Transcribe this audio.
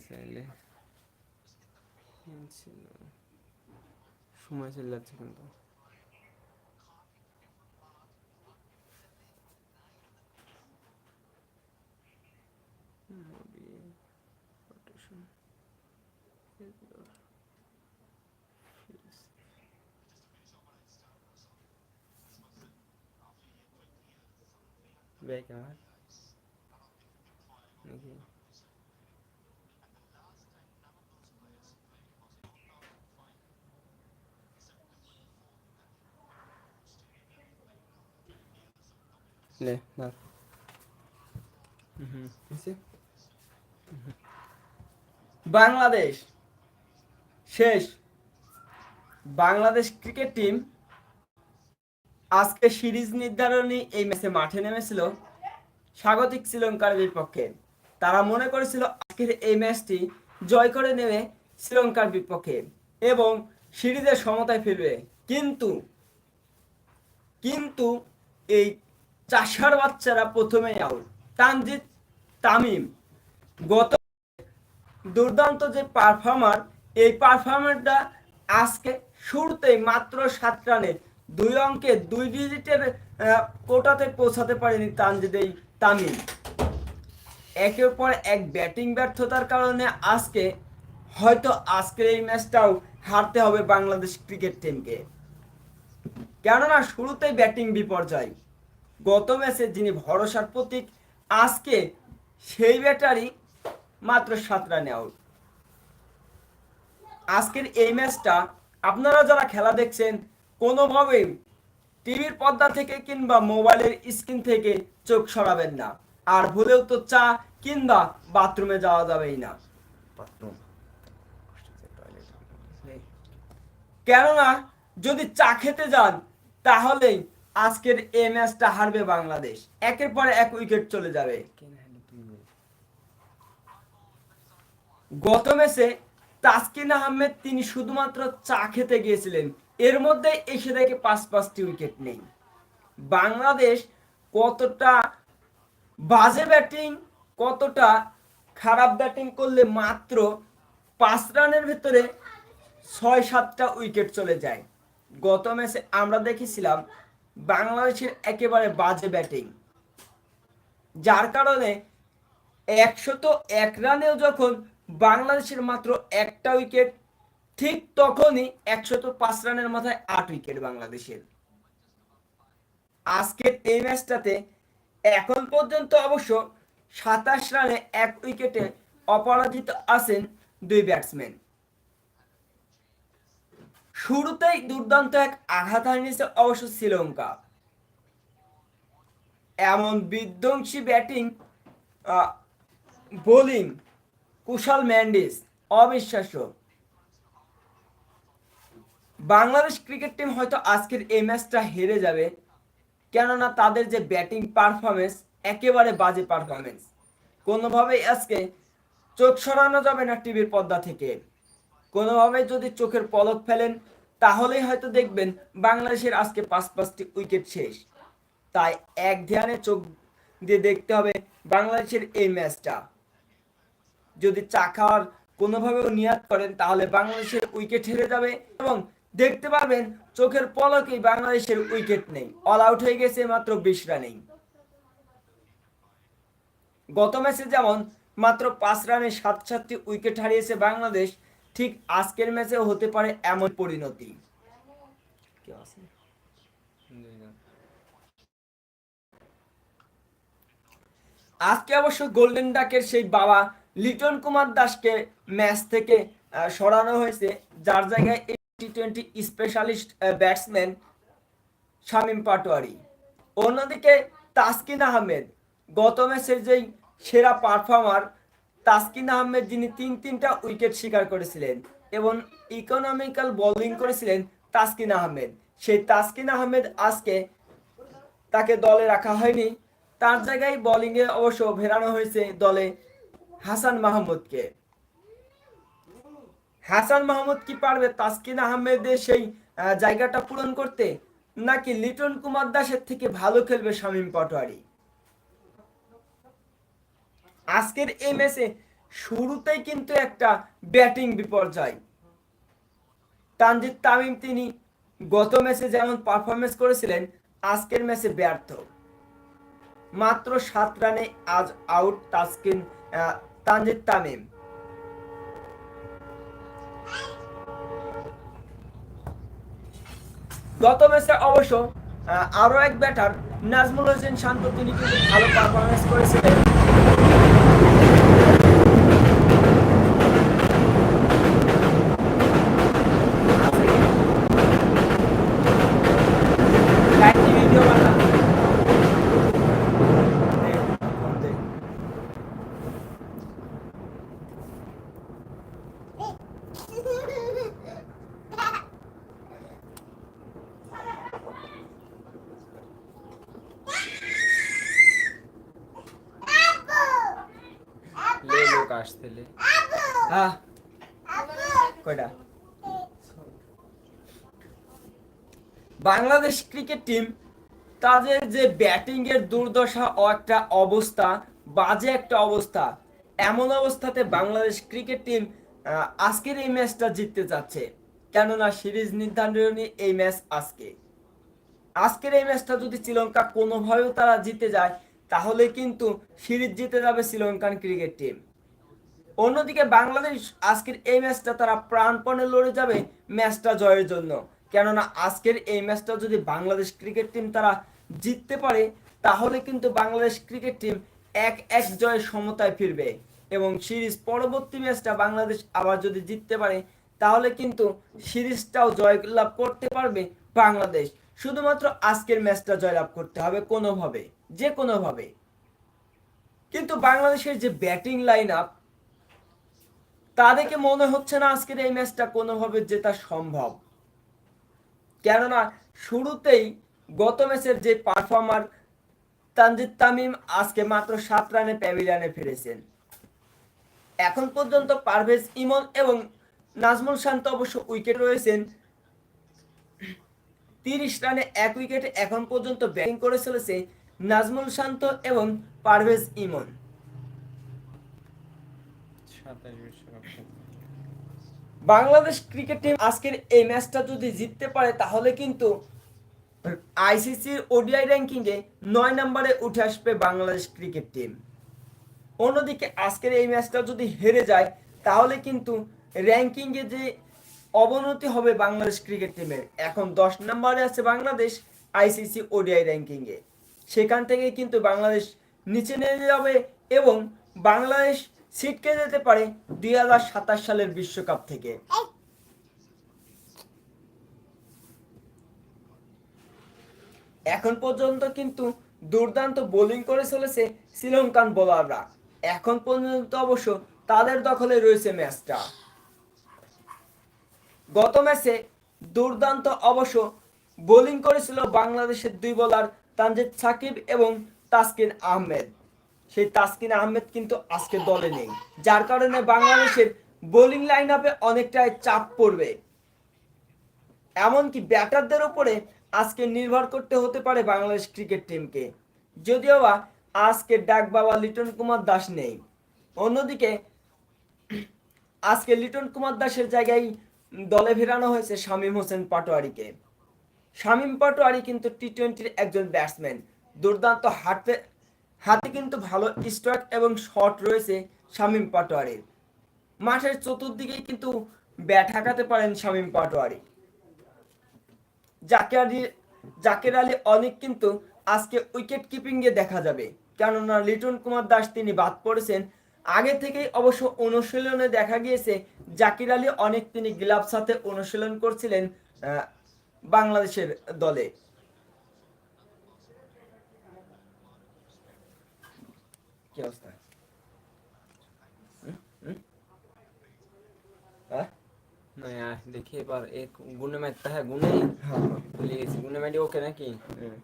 চাইলে সময় চলে যাচ্ছে কিন্তু Back আমার নাকি না। হয়েছে? বাংলাদেশ। শেষ। বাংলাদেশ ক্রিকেট টিম আজকে সিরিজ নির্ধারণী এই ম্যাচে মাঠে নেমেছিল স্বাগতিক শ্রীলঙ্কার বিপক্ষে। তারা মনে করেছিল আজকের এই ম্যাচটি জয় করে নেবে শ্রীলঙ্কার বিপক্ষে এবং সিরিজের সমতায় ফিরবে। কিন্তু কিন্তু এই চাষার বাচ্চারা প্রথমেই আউট তানজিদ তামিম। গত দুর্দান্ত যে পারফর্মার এই পারফর্মারটা আজকে শুরুতেই মাত্র সাত রানে দুই অঙ্কে দুই ডিজিটের কোটাতে পৌঁছাতে পারেনি তানজিদ এই তামিম। একের পর এক ব্যাটিং ব্যর্থতার কারণে আজকে, হয়তো আজকের এই ম্যাচটাও হারতে হবে বাংলাদেশ ক্রিকেট টিমকে কেননা শুরুতেই ব্যাটিং বিপর্যয়। গত ম্যাচে যিনি ভরসার প্রতীক আজকে সেই ব্যাটারি মাত্র সাত রানে আউট আজকের এই ম্যাচটা আপনারা যারা খেলা দেখছেন কোনোভাবেই টিভির পর্দা থেকে কিংবা মোবাইলের স্ক্রিন থেকে চোখ সরাবেন না। আর ভুলেও তো চা কিংবা বাথরুমে যাওয়া যাবেই না। কেননা যদি চা খেতে যান তাহলেই আজকের এই ম্যাচটা হারবে বাংলাদেশ। একের পর এক উইকেট চলে যাবে। গত ম্যাচে তাসকিন আহমেদ তিনি শুধুমাত্র চা খেতে গিয়েছিলেন। এর মধ্যে এসে দেখে পাঁচ পাঁচটি উইকেট নেই। বাংলাদেশ কতটা বাজে ব্যাটিং কতটা খারাপ ব্যাটিং করলে মাত্র পাঁচ রানের ভিতরে ছয় সাতটা উইকেট চলে যায়। গত ম্যাচে আমরা দেখেছিলাম বাংলাদেশের একেবারে বাজে ব্যাটিং যার কারণে একশত এক রানেও যখন বাংলাদেশের মাত্র একটা উইকেট ঠিক তখনই একশত পাঁচ রানের মাথায় আট উইকেট বাংলাদেশের। আজকের এই ম্যাচটাতে এখন পর্যন্ত অবশ্য সাতাশ রানে এক উইকেটে অপরাজিত আছেন দুই ব্যাটসম্যান শুরুতেই দুর্দান্ত এক আঘাত হানিয়েছে অবশ্য শ্রীলঙ্কা। এমন বিধ্বংসী ব্যাটিং বোলিং কুশাল ম্যান্ডিস অবিশ্বাস্য। বাংলাদেশ ক্রিকেট টিম হয়তো আজকের এই ম্যাচটা হেরে যাবে, কেননা তাদের যে ব্যাটিং পারফরমেন্স একেবারে বাজে পারফরমেন্স কোনোভাবেই আজকে চোখ সরানো যাবে না টিভির পর্দা থেকে। কোনোভাবে যদি চোখের পলক ফেলেন তাহলেই হয়তো দেখবেন বাংলাদেশের আজকে পাঁচ পাঁচটি উইকেট শেষ। তাই এক ধ্যানে চোখ দিয়ে দেখতে হবে বাংলাদেশের এই ম্যাচটা। যদি চা খাওয়ার কোনোভাবেও নিয়াত করেন, তাহলে বাংলাদেশের উইকেট হেরে যাবে এবং দেখতে পাবেন চোখের পলকেই বাংলাদেশের উইকেট নেই। অল আউট হয়ে গেছে মাত্র বিশ রানেই। গত ম্যাচে যেমন মাত্র পাঁচ রানে সাত সাতটি উইকেট হারিয়েছে বাংলাদেশ ঠিক আজকের ম্যাচে হতে পারে এমন পরিণতি। আজকে অবশ্য গোল্ডেন ডাকের সেই বাবা লিটন কুমার দাসকে ম্যাচ থেকে সরানো হয়েছে, যার জায়গায় T twenty specialist batsman Shamim Patwari. অন্যদিকে তাসকিন আহমেদ, গত ম্যাচের যেই সেরা পারফর্মার তাসকিন আহমেদ যিনি তিন তিনটা উইকেট শিকার করেছিলেন এবং ইকোনমিক্যাল বোলিং করেছিলেন তাসকিন আহমেদ। সেই তাসকিন আহমেদ আজকে তাকে দলে রাখা হয়নি। তার জায়গায় বোলিংয়ে অবশ্য ফেরানো হয়েছে দলে হাসান মাহমুদকে। হাসান মাহমুদ কি পারবে তাসকিন আহমেদের সেই জায়গাটা পূরণ করতে? নাকি লিটন কুমার দাসের থেকে ভালো খেলবে শামীম পাটোয়ারি? আজকের এই ম্যাচে শুরুতেই কিন্তু একটা ব্যাটিং বিপর্যয়। তানজিদ তামিম তিনি গত ম্যাচে যেমন পারফরমেন্স করেছিলেন, আজকের ম্যাচে ব্যর্থ। মাত্র সাত রানে আজ আউট তাসকিন তানজিদ তামিম। গত ম্যাচে অবশ্য আরও এক ব্যাটার, নাজমুল হোসেন শান্ত তিনি কিন্তু ভালো পারফরমেন্স করেছিলেন। আসতেলে। হ্যাঁ। কয়টা? বাংলাদেশ ক্রিকেট টিম তাদের যে ব্যাটিং এর দুর্দশা ও একটা অবস্থা বাজে একটা অবস্থা এমন অবস্থাতে বাংলাদেশ ক্রিকেট টিম আজকের এই ম্যাচটা জিততে যাচ্ছে। কেননা সিরিজ নির্ধারণী এই ম্যাচ আজকে। আজকের এই ম্যাচটা যদি শ্রীলঙ্কা কোনোভাবেও তারা জিতে যায় তাহলে কিন্তু সিরিজ জিতে যাবে শ্রীলঙ্কান ক্রিকেট টিম। অন্যদিকে বাংলাদেশ আজকের এই ম্যাচটা তারা প্রাণপণে লড়ে যাবে ম্যাচটা জয়ের জন্য। কেননা আজকের এই ম্যাচটা যদি বাংলাদেশ ক্রিকেট টিম তারা জিততে পারে, তাহলে কিন্তু বাংলাদেশ ক্রিকেট টিম এক এক জয়ের সমতায় ফিরবে। এবং সিরিজ পরবর্তী ম্যাচটা বাংলাদেশ আবার যদি জিততে পারে, তাহলে কিন্তু সিরিজটাও জয়লাভ করতে পারবে বাংলাদেশ। শুধুমাত্র আজকের ম্যাচটা জয়লাভ করতে হবে কোনোভাবে যে কোনোভাবে কিন্তু বাংলাদেশের যে ব্যাটিং লাইন আপ তা দেখে মনে হচ্ছে না আজকের এই ম্যাচটা কোনোভাবে জেতা সম্ভব। কেননা শুরুতেই গত ম্যাচের যে পারফর্মার তানজিদ তামিম আজকে মাত্র সাত রানে প্যাভিলিয়নে ফিরেছেন। এখন পর্যন্ত পারভেজ ইমন এবং নাজমুল শান্ত অবশ্য উইকেট রয়েছেন। তিরিশ রানে এক উইকেটে এখন পর্যন্ত ব্যাটিং করে চলেছে নাজমুল শান্ত এবং পারভেজ ইমন। সাতাশ বাংলাদেশ ক্রিকেট টিম আজকের এই ম্যাচটা যদি জিততে পারে, তাহলে কিন্তু আইসিসির ওডিআই র্যাঙ্কিংয়ে নয় নম্বরে উঠে আসবে বাংলাদেশ ক্রিকেট টিম অন্যদিকে আজকের এই ম্যাচটা যদি হেরে যায়, তাহলে কিন্তু র্যাঙ্কিংয়ে যে অবনতি হবে বাংলাদেশ ক্রিকেট টিমের এখন দশ নম্বরে আছে বাংলাদেশ আইসিসি ওডিআই র্যাঙ্কিংয়ে সেখান থেকে কিন্তু বাংলাদেশ নিচে নেমে যাবে এবং বাংলাদেশ ছিটকে যেতে পারে দুই হাজার সাতাশ সালের বিশ্বকাপ থেকে। এখন পর্যন্ত কিন্তু দুর্দান্ত বোলিং করে চলেছে শ্রীলঙ্কান বোলাররা। এখন পর্যন্ত অবশ্য তাদের দখলে রয়েছে ম্যাচটা। গত ম্যাচে দুর্দান্ত অবশ্য বোলিং করেছিল বাংলাদেশের দুই বোলার তানজিদ সাকিব এবং তাসকিন আহমেদ। সেই তাসকিন আহমেদ কিন্তু আজকে দলে নেই। যার কারণে বাংলাদেশের বোলিং লাইন আপে অনেকটাই চাপ পড়বে। এমনকি ব্যাটারদের উপরে আজকে নির্ভর করতে হতে পারে বাংলাদেশ ক্রিকেট টিমকে যদিও বা আজকে ডাক বাবা লিটন কুমার দাস নেই। অন্যদিকে, আজকে লিটন কুমার দাসের জায়গায় দলে ফেরানো হয়েছে শামীম হোসেন পাটোয়ারিকে। শামীম পাটোয়ারি কিন্তু টি টোয়েন্টির একজন ব্যাটসম্যান দুর্দান্ত হাতে হাতে কিন্তু ভালো স্ট্রাইক এবং শট রয়েছে শামীম পাটোয়ারির। মাঠের চতুর্দিকেই কিন্তু ব্যাট হাঁকাতে পারেন শামীম পাটোয়ারি। জাকের আলী জাকের আলী অনেক কিন্তু আজকে উইকেট কিপিং এ দেখা যাবে। কেননা লিটন কুমার দাস তিনি বাদ পড়েছেন। আগে থেকেই অবশ্য অনুশীলনে দেখা গিয়েছে, জাকির আলী অনেক তিনি গ্লাভ সাথে অনুশীলন করছিলেন বাংলাদেশের দলে। কি অবস্থা হুম? হুম? হ্যাঁ? नहीं यार देखिए पर एक गुण में है गुण ही हाँ, हाँ। प्लीज गुण में ओके ना कि হুম।